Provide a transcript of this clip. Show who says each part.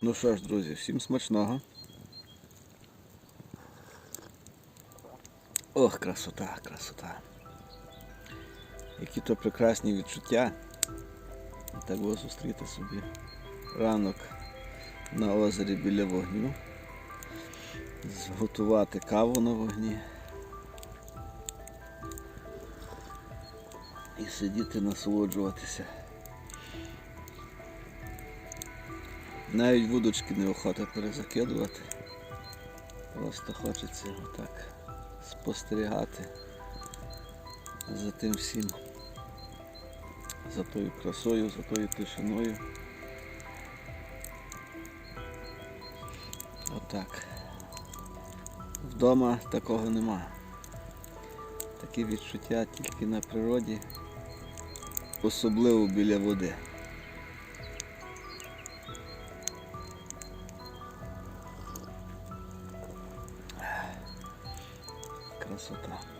Speaker 1: Ну що ж, друзі, всім смачного. Ох, красота, красота. Які то прекрасні відчуття. Так було зустріти собі ранок на озері біля вогню. Зготувати каву на вогні. І сидіти насолоджуватися. Навіть вудочки неохота перезакидувати. Просто хочеться отак спостерігати за тим всім. За тою красою, за тою тишиною. Отак. Вдома такого нема. Такі відчуття тільки на природі, особливо біля води. Красота.